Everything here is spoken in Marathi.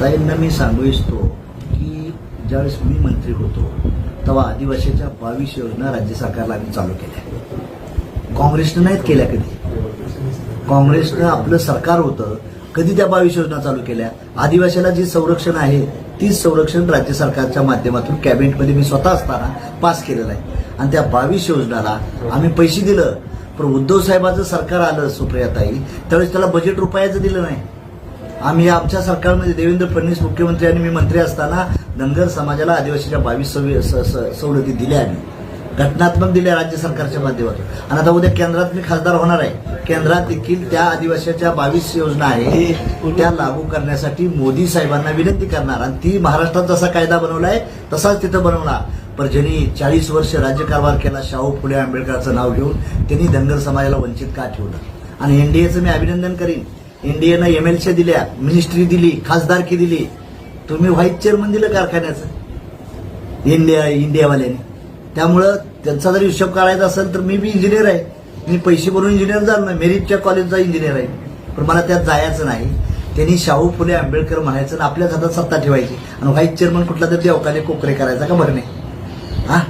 ताईंना मी सांगू इच्छितो की ज्यावेळेस मी मंत्री होतो तेव्हा आदिवासीच्या बावीस योजना राज्य सरकारला आम्ही चालू केल्या. काँग्रेसनं नाहीत केल्या कधी. काँग्रेसनं आपलं सरकार होतं कधी त्या बावीस योजना चालू केल्या. आदिवासीला जी संरक्षण आहे तीच संरक्षण राज्य सरकारच्या माध्यमातून कॅबिनेटमध्ये मी स्वतः असताना पास केलेलं आहे. आणि त्या बावीस योजनाला आम्ही पैसे दिलं. पण उद्धव साहेबाचं सरकार आलं सुप्रियाताई त्यावेळेस त्याला बजेट रुपयाचं दिलं नाही. आम्ही आमच्या सरकारमध्ये देवेंद्र फडणवीस मुख्यमंत्री आणि मी मंत्री असताना धनगर समाजाला आदिवासीच्या बावीस सवि- स- स- सवलती दिल्या आम्ही. घटनात्मक दिल्या राज्य सरकारच्या माध्यमातून. आणि आता उद्या केंद्रात मी खासदार होणार आहे. केंद्रात देखील त्या आदिवासीच्या बावीस योजना आहे त्या लागू करण्यासाठी मोदी साहेबांना विनंती करणार. आणि ती महाराष्ट्रात जसा कायदा बनवलाय तसाच तिथं बनवणार. पण ज्यांनी चाळीस वर्ष राज्यकारभार केला शाहू फुले आंबेडकरचं नाव घेऊन त्यांनी धनगर समाजाला वंचित का ठेवलं? आणि एनडीएचं मी अभिनंदन करीन. एनडीएनं एमएलसी दिल्या मिनिस्ट्री दिली खासदारकी दिली. तुम्ही व्हाईस चेअरमन दिलं कारखान्याचं. इंडिया इंडियावाल्याने त्यामुळं त्यांचा जर हिशोब काढायचा असेल तर मी बी इंजिनियर आहे. मी पैसे भरून इंजिनियर झालो नाही. मेरिटच्या कॉलेजचा इंजिनियर आहे. पण मला त्यात जायचं नाही. त्यांनी शाहू फुले आंबेडकर म्हणायचं आणि आपल्याच हातात सत्ता ठेवायची. आणि व्हाईस चेअरमन कुठला तर देवकाने कोकरे करायचा का भरणे हा?